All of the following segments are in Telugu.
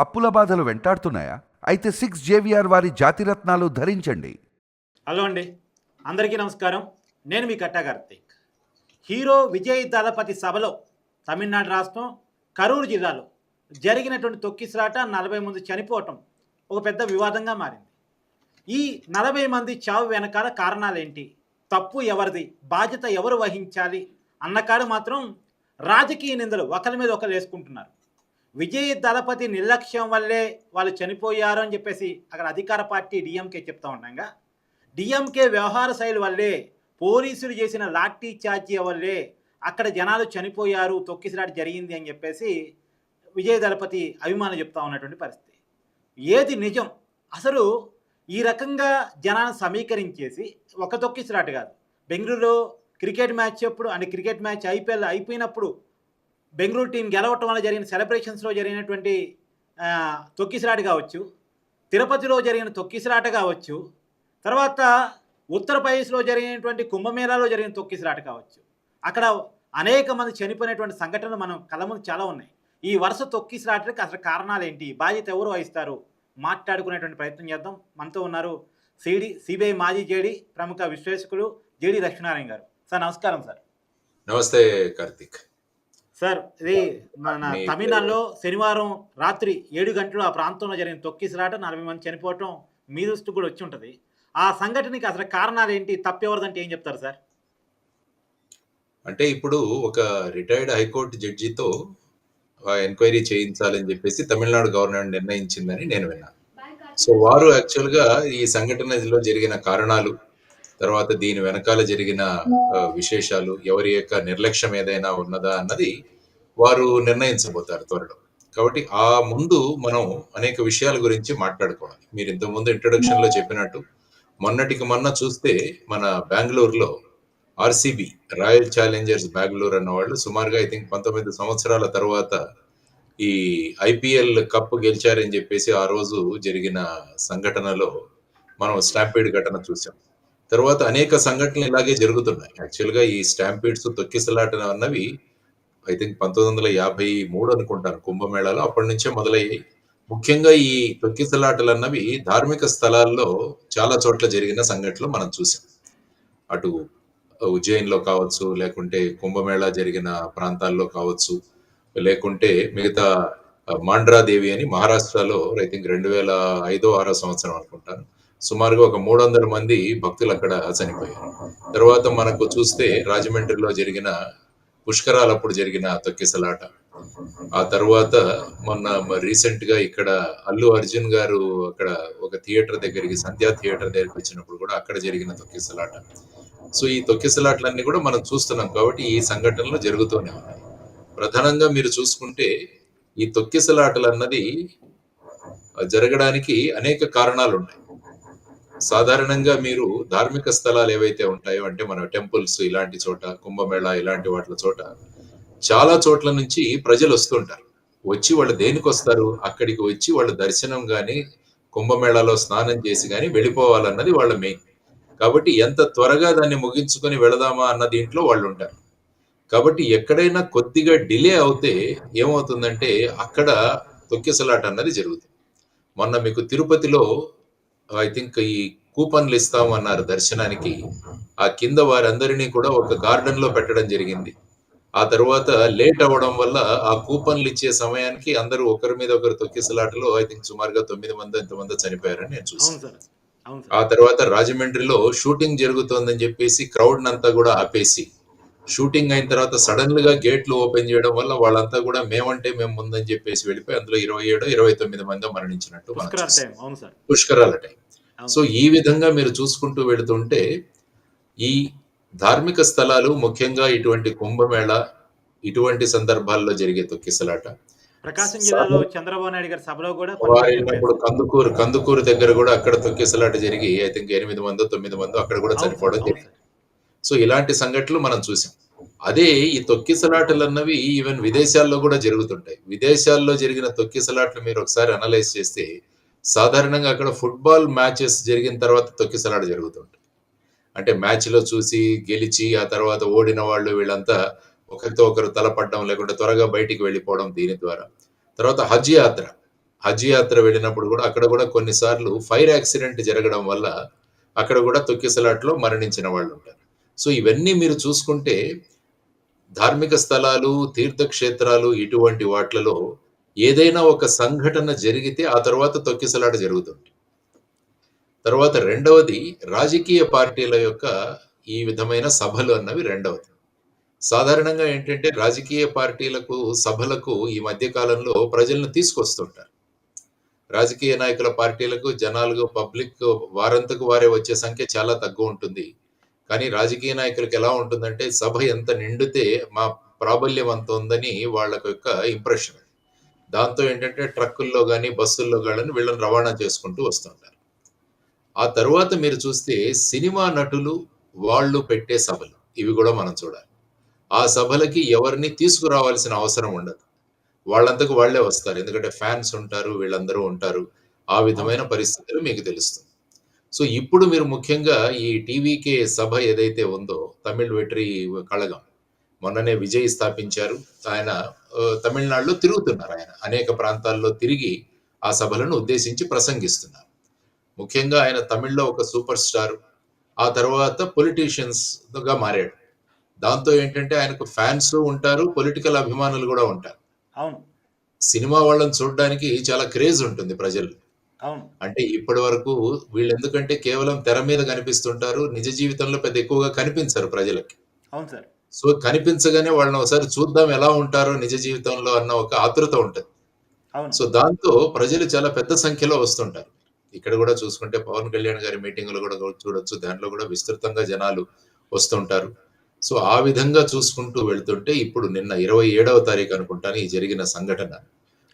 అప్పుల బాధలు వెంటాడుతున్నాయా? అయితే సిక్స్ జేవిఆర్ వారి జాతిరత్నాలు ధరించండి. హలో అండి. అందరికీ నమస్కారం. నేను మీ కట్టా కార్తీక్. హీరో విజయ్ దళపతి సభలో తమిళనాడు రాష్ట్రం కరూరు జిల్లాలో జరిగినటువంటి తొక్కిసలాట నలభై మంది చనిపోవటం ఒక పెద్ద వివాదంగా మారింది. ఈ నలభై మంది చావు వెనకాల కారణాలేంటి? తప్పు ఎవరిది? బాధ్యత ఎవరు వహించాలి? అన్నకాడు మాత్రం రాజకీయ నిందలు ఒకరి మీద ఒకరు వేసుకుంటున్నారు. విజయ్ దళపతి నిర్లక్ష్యం వల్లే వాళ్ళు చనిపోయారు అని చెప్పేసి అక్కడ అధికార పార్టీ డిఎంకే చెప్తా ఉండగా. డిఎంకే వ్యవహార శైలి వల్లే పోలీసులు చేసిన లాఠీ చార్జీ వల్లే అక్కడ జనాలు చనిపోయారు తొక్కిసలాట జరిగింది అని చెప్పేసి విజయ దళపతి అభిమానులు చెప్తా ఉన్నటువంటి పరిస్థితి. ఏది నిజం? అసలు ఈ రకంగా జనాన్ని సమీకరించేసి ఒక తొక్కిసలాట కాదు. బెంగళూరులో క్రికెట్ మ్యాచ్ అప్పుడు అంటే క్రికెట్ మ్యాచ్ ఐపీఎల్ అయిపోయినప్పుడు బెంగళూరు టీం గెలవటం వల్ల జరిగిన సెలబ్రేషన్స్లో జరిగినటువంటి ఆ, తొక్కిసలాట కావచ్చు తిరుపతిలో జరిగిన తొక్కిసలాట కావచ్చు తర్వాత ఉత్తరప్రదేశ్లో జరిగినటువంటి కుంభమేళాలో జరిగిన తొక్కిసలాట కావచ్చు. అక్కడ అనేక మంది చనిపోయినటువంటి సంఘటనలు మనం కళ్ళ ముందు చాలా ఉన్నాయి. ఈ వరుస తొక్కిసలాటకి అసలు కారణాలు ఏంటి బాధ్యత ఎవరు వహిస్తారు? మాట్లాడుకునేటువంటి ప్రయత్నం చేద్దాం. మనతో ఉన్నారు సిడి సిబిఐ మాజీ జేడి ప్రముఖ విశ్లేషకులు జేడి లక్ష్మీనారాయణ గారు. సార్ నమస్కారం సార్. నమస్తే కార్తిక్. సార్ ఇది మన తమిళనాడులో శనివారం రాత్రి ఏడు గంటలు ఆ ప్రాంతంలో జరిగిన తొక్కిసలాట నలభై మంది చనిపోవటం మీ దృష్టి కూడా వచ్చి ఉంటుంది. ఆ సంఘటనకి అసలు కారణాలు ఏంటి? తప్పెవరిదంటే ఏం చెప్తారు సార్? అంటే ఇప్పుడు ఒక రిటైర్డ్ హైకోర్టు జడ్జితో ఎంక్వైరీ చేయించాలని చెప్పేసి తమిళనాడు గవర్నమెంట్ నిర్ణయించిందని నేను విన్నాను సో వారు యాక్చువల్గా ఈ సంఘటనలో జరిగిన కారణాలు తర్వాత దీని వెనకాల జరిగిన విశేషాలు ఎవరి యొక్క నిర్లక్ష్యం ఏదైనా ఉన్నదా అన్నది వారు నిర్ణయించబోతారు త్వరలో. కాబట్టి ఆ ముందు మనం అనేక విషయాల గురించి మాట్లాడుకోవాలి. మీరు ఇంతకు ముందు ఇంట్రొడక్షన్లో చెప్పినట్టు మొన్నటికి మొన్న చూస్తే మన బెంగళూరులో ఆర్సీబీ రాయల్ ఛాలెంజర్స్ బెంగళూరు అన్న వాళ్ళు సుమారుగా ఐ థింక్ పంతొమ్మిది సంవత్సరాల తర్వాత ఈ ఐపీఎల్ కప్ గెలిచారని చెప్పేసి ఆ రోజు జరిగిన సంఘటనలో మనం స్టాంపేడ్ ఘటన చూసాం తర్వాత అనేక సంఘటనలు ఇలాగే జరుగుతున్నాయి. యాక్చువల్గా ఈ స్టాంపీడ్స్ తొక్కిసలాట అన్నవి ఐ థింక్ పంతొమ్మిది వందల యాభై మూడు అనుకుంటాను కుంభమేళాలో అప్పటి నుంచే మొదలయ్యాయి. ముఖ్యంగా ఈ తొక్కిసలాటలు అన్నవి ధార్మిక స్థలాల్లో చాలా చోట్ల జరిగిన సంఘటనలు మనం చూసాం. అటు ఉజ్జయిన్లో కావచ్చు లేకుంటే కుంభమేళా జరిగిన ప్రాంతాల్లో కావచ్చు లేకుంటే మిగతా మాండ్రాదేవి అని మహారాష్ట్రలో ఐ థింక్ రెండు వేల ఐదో ఆరో సంవత్సరం అనుకుంటాను. సుమారుగా ఒక మూడు వందల మంది భక్తులు అక్కడ చనిపోయారు తర్వాత మనకు చూస్తే రాజమండ్రిలో జరిగిన పుష్కరాలప్పుడు జరిగిన తొక్కిసలాట. ఆ తర్వాత మొన్న రీసెంట్గా ఇక్కడ అల్లు అర్జున్ గారు అక్కడ ఒక థియేటర్ దగ్గరికి సంధ్యా థియేటర్ దగ్గరికి వచ్చినప్పుడు కూడా అక్కడ జరిగిన తొక్కిసలాట. సో ఈ తొక్కిసలాటలన్నీ కూడా మనం చూస్తున్నాం కాబట్టి ఈ సంఘటనలు జరుగుతూనే ఉన్నాయి. ప్రధానంగా మీరు చూసుకుంటే ఈ తొక్కిసలాటలు అన్నది జరగడానికి అనేక కారణాలు ఉన్నాయి సాధారణంగా మీరు ధార్మిక స్థలాలు ఏవైతే ఉంటాయో అంటే మన టెంపుల్స్ ఇలాంటి చోట కుంభమేళ ఇలాంటి వాటి చోట చాలా చోట్ల నుంచి ప్రజలు వస్తుంటారు. వచ్చి వాళ్ళు దేనికి వస్తారు? అక్కడికి వచ్చి వాళ్ళ దర్శనం కానీ కుంభమేళాలో స్నానం చేసి కానీ వెళ్ళిపోవాలన్నది వాళ్ళ మెయిన్. కాబట్టి ఎంత త్వరగా దాన్ని ముగించుకొని వెళదామా అన్న దీంట్లో వాళ్ళు ఉంటారు. కాబట్టి ఎక్కడైనా కొద్దిగా డిలే అవుతే ఏమవుతుందంటే అక్కడ తొక్కిసలాట అన్నది జరుగుతుంది. మొన్న మీకు తిరుపతిలో ఐ థింక్ ఈ కూపన్లు ఇస్తాం అన్నారు దర్శనానికి. ఆ కింద వారందరినీ కూడా ఒక గార్డెన్లో పెట్టడం జరిగింది. ఆ తర్వాత లేట్ అవ్వడం వల్ల ఆ కూపన్లు ఇచ్చే సమయానికి అందరూ ఒకరి మీద ఒకరు తొక్కిసలాటలో ఐ థింక్ సుమారుగా తొమ్మిది మంది ఎంతమంది చనిపోయారని నేను చూసాను ఆ తర్వాత రాజమండ్రిలో షూటింగ్ జరుగుతోందని చెప్పేసి క్రౌడ్ అంతా కూడా ఆపేసి షూటింగ్ అయిన తర్వాత సడన్గా గేట్లు ఓపెన్ చేయడం వల్ల వాళ్ళంతా కూడా మేమంటే మేము ముందని చెప్పేసి వెళ్ళిపోయి అందులో ఇరవై ఏడు ఇరవై తొమ్మిది మంది మరణించినట్టు పుష్కరాల. టైం. సో ఈ విధంగా మీరు చూసుకుంటూ వెళుతుంటే ఈ ధార్మిక స్థలాలు ముఖ్యంగా ఇటువంటి కుంభమేళ ఇటువంటి సందర్భాల్లో జరిగే తొక్కిసలాట ప్రకాశం జిల్లాలో చంద్రబాబు నాయుడు గారి సభలో కూడా వారు వెళ్ళినప్పుడు కందుకూరు కందుకూరు దగ్గర కూడా అక్కడ తొక్కిసలాట జరిగి ఐ థింక్ ఎనిమిది మందో తొమ్మిది మందో అక్కడ కూడా చనిపోవడం జరిగింది. సో ఇలాంటి సంఘటనలు మనం చూసాం. అదే ఈ తొక్కిసలాటలు అన్నవి ఈవెన్ విదేశాల్లో కూడా జరుగుతుంటాయి. విదేశాల్లో జరిగిన తొక్కిసలాట్లు మీరు ఒకసారి అనలైజ్ చేస్తే సాధారణంగా అక్కడ ఫుట్బాల్ మ్యాచెస్ జరిగిన తర్వాత తొక్కిసలాట జరుగుతుంటాయి అంటే మ్యాచ్లో చూసి గెలిచి ఆ తర్వాత ఓడిన వాళ్ళు వీళ్ళంతా ఒకరితో ఒకరు తలపడడం లేకుంటే త్వరగా బయటికి వెళ్ళిపోవడం దీని ద్వారా. తర్వాత హజ్ యాత్ర. హజ్ యాత్ర వెళ్ళినప్పుడు కూడా అక్కడ కూడా కొన్నిసార్లు ఫైర్ యాక్సిడెంట్ జరగడం వల్ల అక్కడ కూడా తొక్కిసలాట్లో మరణించిన వాళ్ళు ఉంటారు. సో ఇవన్నీ మీరు చూసుకుంటే ధార్మిక స్థలాలు తీర్థక్షేత్రాలు ఇటువంటి వాట్లలో ఏదైనా ఒక సంఘటన జరిగితే ఆ తర్వాత తొక్కిసలాట జరుగుతుంది. తర్వాత రెండవది రాజకీయ పార్టీల యొక్క ఈ విధమైన సభలు అన్నవి రెండవది. సాధారణంగా ఏంటంటే రాజకీయ పార్టీలకు సభలకు ఈ మధ్య కాలంలో ప్రజలను తీసుకొస్తుంటారు. రాజకీయ నాయకుల పార్టీలకు జనాలకు పబ్లిక్ వారంతకు వారే వచ్చే సంఖ్య చాలా తక్కువ ఉంటుంది కానీ రాజకీయ నాయకులకు ఎలా ఉంటుందంటే సభ ఎంత నిండితే మా ప్రాబల్యం అంత ఉందని వాళ్ళ యొక్క ఇంప్రెషన్ దాంతో ఏంటంటే ట్రక్కుల్లో కానీ బస్సుల్లో కానీ వీళ్ళని రవాణా చేసుకుంటూ వస్తుంటారు ఆ తర్వాత మీరు చూస్తే సినిమా నటులు వాళ్ళు పెట్టే సభలు ఇవి కూడా మనం చూడాలి. ఆ సభలకి ఎవరిని తీసుకురావాల్సిన అవసరం ఉండదు. వాళ్ళంతకు వాళ్ళే వస్తారు. ఎందుకంటే ఫ్యాన్స్ ఉంటారు వీళ్ళందరూ ఉంటారు. ఆ విధమైన పరిస్థితులు మీకు తెలుస్తుంది. సో ఇప్పుడు మీరు ముఖ్యంగా ఈ టీవీకే సభ ఏదైతే ఉందో తమిళ్ వెట్రి కళగం మొన్ననే విజయ్ స్థాపించారు. ఆయన తమిళనాడులో తిరుగుతున్నారు ఆయన. అనేక ప్రాంతాల్లో తిరిగి ఆ సభలను ఉద్దేశించి ప్రసంగిస్తున్నారు. ముఖ్యంగా ఆయన తమిళ్ళో ఒక సూపర్ స్టార్. ఆ తర్వాత పొలిటీషియన్స్గా మారాడు. దాంతో ఏంటంటే ఆయనకు ఫ్యాన్స్ ఉంటారు పొలిటికల్ అభిమానులు కూడా ఉంటారు. అవును. సినిమా వాళ్ళని చూడడానికి చాలా క్రేజ్ ఉంటుంది ప్రజలు అవును. అంటే ఇప్పటి వరకు వీళ్ళు ఎందుకంటే కేవలం తెర మీద కనిపిస్తుంటారు నిజ జీవితంలో పెద్ద ఎక్కువగా కనిపించరు ప్రజలకి. అవును సార్. సో కనిపించగానే వాళ్ళని ఒకసారి చూద్దాం ఎలా ఉంటారో నిజ జీవితంలో అన్న ఒక ఆతృత ఉంటుంది. సో దాంతో ప్రజలు చాలా పెద్ద సంఖ్యలో వస్తుంటారు. ఇక్కడ కూడా చూసుకుంటే పవన్ కళ్యాణ్ గారి మీటింగులు కూడా చూడొచ్చు. దాంట్లో కూడా విస్తృతంగా జనాలు వస్తుంటారు. సో ఆ విధంగా చూసుకుంటూ వెళ్తుంటే ఇప్పుడు నిన్న ఇరవై ఏడవ తారీఖు అనుకుంటాను ఈ జరిగిన సంఘటన.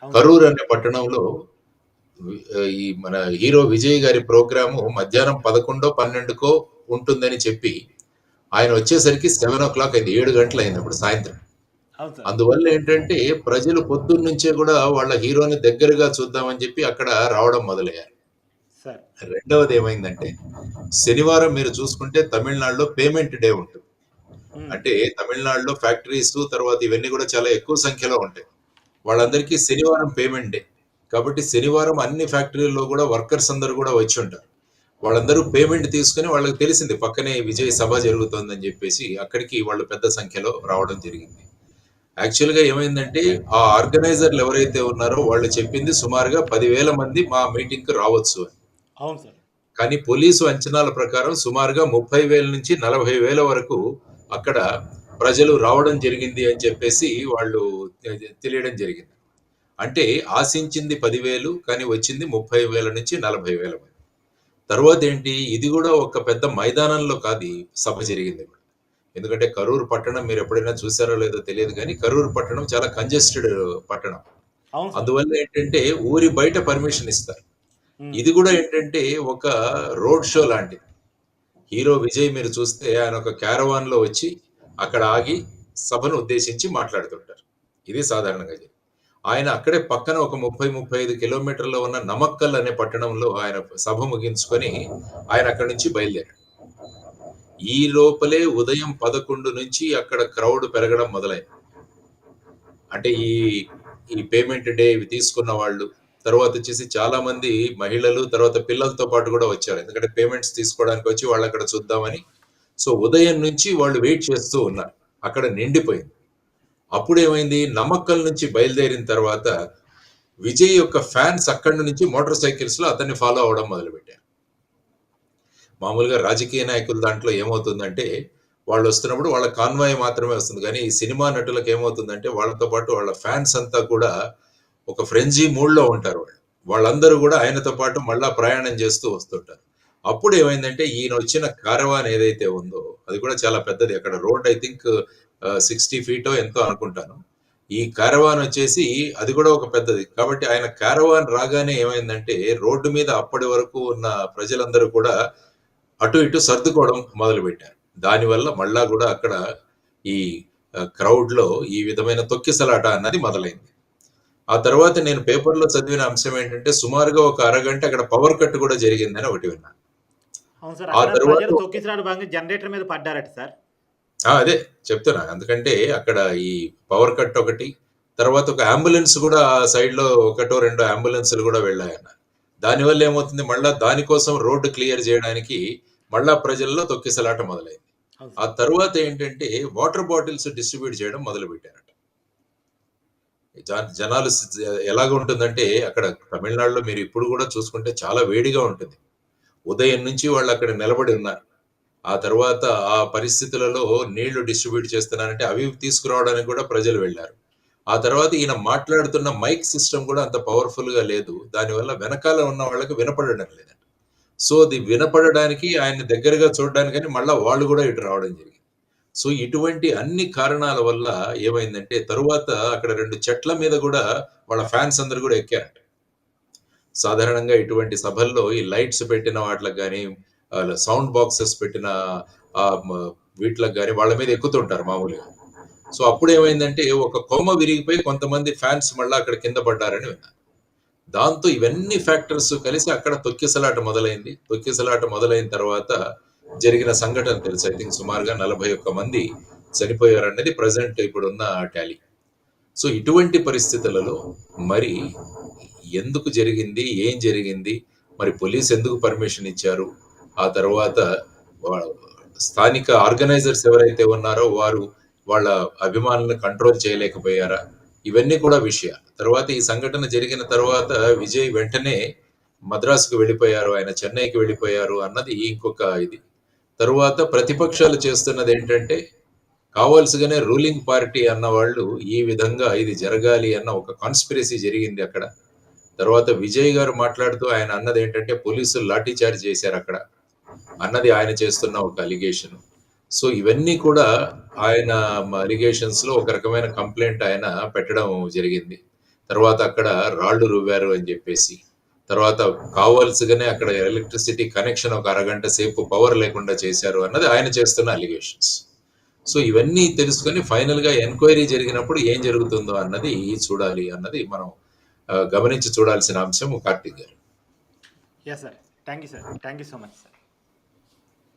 కరూర్ అనే పట్టణంలో ఈ మన హీరో విజయ్ గారి ప్రోగ్రాము మధ్యాహ్నం పదకొండో పన్నెండుకో ఉంటుందని చెప్పి ఆయన వచ్చేసరికి సెవెన్ ఓ క్లాక్ అయింది ఏడు గంటలు అయింది అప్పుడు సాయంత్రం అందువల్ల ఏంటంటే ప్రజలు పొద్దున్న నుంచే కూడా వాళ్ళ హీరోని దగ్గరగా చూద్దామని చెప్పి అక్కడ రావడం మొదలయ్యారు. రెండవది ఏమైందంటే శనివారం మీరు చూసుకుంటే తమిళనాడులో పేమెంట్ డే ఉంటుంది. అంటే తమిళనాడులో ఫ్యాక్టరీస్ తర్వాత ఇవన్నీ కూడా చాలా ఎక్కువ సంఖ్యలో ఉంటాయి. వాళ్ళందరికీ శనివారం పేమెంట్ డే. కాబట్టి శనివారం అన్ని ఫ్యాక్టరీల్లో కూడా వర్కర్స్ అందరూ కూడా వచ్చి ఉంటారు. వాళ్ళందరూ పేమెంట్ తీసుకుని వాళ్ళకి తెలిసింది పక్కనే విజయ్ సభ జరుగుతోందని చెప్పేసి అక్కడికి వాళ్ళు పెద్ద సంఖ్యలో రావడం జరిగింది. యాక్చువల్గా ఏమైందంటే ఆ ఆర్గనైజర్లు ఎవరైతే ఉన్నారో వాళ్ళు చెప్పింది సుమారుగా పదివేల మంది మా మీటింగ్కు రావచ్చు అని. అవును సార్. కానీ పోలీసు అంచనాల ప్రకారం సుమారుగా ముప్పై వేల నుంచి నలభై వేల వరకు అక్కడ ప్రజలు రావడం జరిగింది అని చెప్పేసి వాళ్ళు తెలియడం జరిగింది. అంటే ఆశించింది పదివేలు కానీ వచ్చింది ముప్పై వేల నుంచి నలభై వేల మంది తర్వాత ఏంటి? ఇది కూడా ఒక పెద్ద మైదానంలో కాదు సభ జరిగింది కూడా. ఎందుకంటే కరూరు పట్టణం మీరు ఎప్పుడైనా చూసారో లేదో తెలియదు కానీ కరూరు పట్టణం చాలా కంజెస్టెడ్ పట్టణం. అందువల్ల ఏంటంటే ఊరి బయట పర్మిషన్ ఇస్తారు. ఇది కూడా ఏంటంటే ఒక రోడ్ షో లాంటిది. హీరో విజయ్ మీరు చూస్తే ఆయన ఒక క్యారవాన్లో వచ్చి అక్కడ ఆగి సభను ఉద్దేశించి మాట్లాడుతుంటారు. ఇది సాధారణంగా జరిగేది. ఆయన అక్కడే పక్కన ఒక ముప్పై ముప్పై ఐదు కిలోమీటర్లో ఉన్న నమక్కల్ అనే పట్టణంలో ఆయన సభ ముగించుకొని ఆయన అక్కడి నుంచి బయలుదేరాడు. ఈ లోపలే ఉదయం పదకొండు నుంచి అక్కడ క్రౌడ్ పెరగడం మొదలైంది. అంటే ఈ ఈ పేమెంట్ డే ఇవి తీసుకున్న వాళ్ళు తర్వాత వచ్చేసి చాలా మంది మహిళలు తర్వాత పిల్లలతో పాటు కూడా వచ్చారు. ఎందుకంటే పేమెంట్స్ తీసుకోవడానికి వచ్చి వాళ్ళు అక్కడ చూద్దామని. సో ఉదయం నుంచి వాళ్ళు వెయిట్ చేస్తూ ఉన్నారు. అక్కడ నిండిపోయింది. అప్పుడు ఏమైంది నమ్మక్కల్ నుంచి బయలుదేరిన తర్వాత విజయ్ యొక్క ఫ్యాన్స్ అక్కడి నుంచి మోటార్ సైకిల్స్లో అతన్ని ఫాలో అవడం మొదలుపెట్టారు. మామూలుగా రాజకీయ నాయకుల దాంట్లో ఏమవుతుందంటే వాళ్ళు వస్తున్నప్పుడు వాళ్ళ కాన్వాయ్ మాత్రమే వస్తుంది. కానీ ఈ సినిమా నటులకు ఏమవుతుందంటే వాళ్ళతో పాటు వాళ్ళ ఫ్యాన్స్ అంతా కూడా ఒక ఫ్రెంజీ మూడ్లో ఉంటారు వాళ్ళు. వాళ్ళందరూ కూడా ఆయనతో పాటు మళ్ళా ప్రయాణం చేస్తూ వస్తుంటారు. అప్పుడు ఏమైందంటే ఈయన వచ్చిన కారవాన్ ఏదైతే ఉందో అది కూడా చాలా పెద్దది. అక్కడ రోడ్ ఐ థింక్ సిక్స్టీ ఫీటో ఎంతో అనుకుంటాను. ఈ కారవాన్ వచ్చేసి అది కూడా ఒక పెద్దది. కాబట్టి ఆయన కారవాన్ రాగానే ఏమైందంటే రోడ్డు మీద అప్పటి వరకు ఉన్న ప్రజలందరూ కూడా అటు ఇటు సర్దుకోవడం మొదలు పెట్టారు దానివల్ల మళ్ళా కూడా అక్కడ ఈ క్రౌడ్లో ఈ విధమైన తొక్కిసలాట అన్నది మొదలైంది. ఆ తర్వాత నేను పేపర్లో చదివిన అంశం ఏంటంటే సుమారుగా ఒక అరగంట అక్కడ పవర్ కట్ కూడా జరిగిందని ఒకటి విన్నాను. అవును సార్ ఆ తర్వాత- జనరేటర్ మీద పడ్డారట సార్. అదే చెప్తున్నా. ఎందుకంటే అక్కడ ఈ పవర్ కట్ ఒకటి తర్వాత ఒక అంబులెన్స్ కూడా సైడ్లో ఒకటో రెండో అంబులెన్స్లు కూడా వెళ్ళాయన్న. దానివల్ల ఏమవుతుంది? మళ్ళా దానికోసం రోడ్డు క్లియర్ చేయడానికి మళ్ళా ప్రజల్లో తొక్కిసలాట మొదలైంది. ఆ తర్వాత ఏంటంటే వాటర్ బాటిల్స్ డిస్ట్రిబ్యూట్ చేయడం మొదలు పెట్టారట జనాలు ఎలాగ ఉంటుందంటే అక్కడ తమిళనాడులో మీరు ఇప్పుడు కూడా చూసుకుంటే చాలా వేడిగా ఉంటుంది. ఉదయం నుంచి వాళ్ళు అక్కడ నిలబడి ఉన్నారు. ఆ తర్వాత ఆ పరిస్థితులలో నీళ్ళు డిస్ట్రిబ్యూట్ చేస్తున్నారంటే అవి తీసుకురావడానికి కూడా ప్రజలు వెళ్ళారు. ఆ తర్వాత ఈయన మాట్లాడుతున్న మైక్ సిస్టమ్ కూడా అంత పవర్ఫుల్గా లేదు. దానివల్ల వెనకాల ఉన్న వాళ్ళకి వినపడడం లేదండి సో అది వినపడడానికి ఆయన దగ్గరగా చూడడానికని మళ్ళా వాళ్ళు కూడా ఇటు రావడం జరిగింది. సో ఇటువంటి అన్ని కారణాల వల్ల ఏమైందంటే తరువాత అక్కడ రెండు చెట్ల మీద కూడా వాళ్ళ ఫ్యాన్స్ అందరు కూడా ఎక్కారంట. సాధారణంగా ఇటువంటి సభల్లో ఈ లైట్స్ పెట్టిన వాటికి కానీ సౌండ్ బాక్సెస్ పెట్టిన ఆ, మ- కానీ వాళ్ళ మీద ఎక్కుతుంటారు మామూలుగా. సో అప్పుడు ఏమైందంటే ఒక కొమ్మ విరిగిపోయి కొంతమంది ఫ్యాన్స్ మళ్ళీ అక్కడ కింద పడ్డారని విన్నాను దాంతో ఇవన్నీ ఫ్యాక్టర్స్ కలిసి అక్కడ తొక్కిసలాట మొదలైంది. తొక్కిసలాట మొదలైన తర్వాత జరిగిన సంఘటన తెలుసు. ఐ థింక్ సుమారుగా నలభై ఒక్క మంది చనిపోయారు అనేది ప్రజెంట్ ఇప్పుడున్న టాలీ. సో ఇటువంటి పరిస్థితులలో మరి ఎందుకు జరిగింది? ఏం జరిగింది? మరి పోలీస్ ఎందుకు పర్మిషన్ ఇచ్చారు? ఆ తర్వాత స్థానిక ఆర్గనైజర్స్ ఎవరైతే ఉన్నారో వారు వాళ్ళ అభిమానులను కంట్రోల్ చేయలేకపోయారా? ఇవన్నీ కూడా విషయాలు తర్వాత ఈ సంఘటన జరిగిన తర్వాత విజయ్ వెంటనే మద్రాసుకు వెళ్ళిపోయారు. ఆయన చెన్నైకి వెళ్ళిపోయారు అన్నది ఇంకొక ఇది. తరువాత ప్రతిపక్షాలు చేస్తున్నది ఏంటంటే కావాల్సిగానే రూలింగ్ పార్టీ అన్న వాళ్ళు ఈ విధంగా ఇది జరగాలి అన్న ఒక కాన్స్పిరసీ జరిగింది అక్కడ. తర్వాత విజయ్ గారు మాట్లాడుతూ ఆయన అన్నది ఏంటంటే పోలీసులు లాఠీ చార్జ్ చేశారు అక్కడ. అన్నది ఆయన చేస్తున్న ఒక అలిగేషన్ సో ఇవన్నీ కూడా ఆయన అలిగేషన్స్లో ఒక రకమైన కంప్లైంట్ ఆయన పెట్టడం జరిగింది. తర్వాత అక్కడ రాళ్ళు రువ్వారు అని చెప్పేసి తర్వాత కావాల్సిగానే అక్కడ ఎలక్ట్రిసిటీ కనెక్షన్ ఒక అరగంట సేపు పవర్ లేకుండా చేశారు అన్నది ఆయన చేస్తున్న అలిగేషన్స్ సో ఇవన్నీ తెలుసుకొని ఫైనల్గా ఎంక్వైరీ జరిగినప్పుడు ఏం జరుగుతుందో అన్నది చూడాలి అన్నది మనం గమనించి చూడాల్సిన అంశం కార్తీక్ గారు. Sir thank you sir thank you so much sir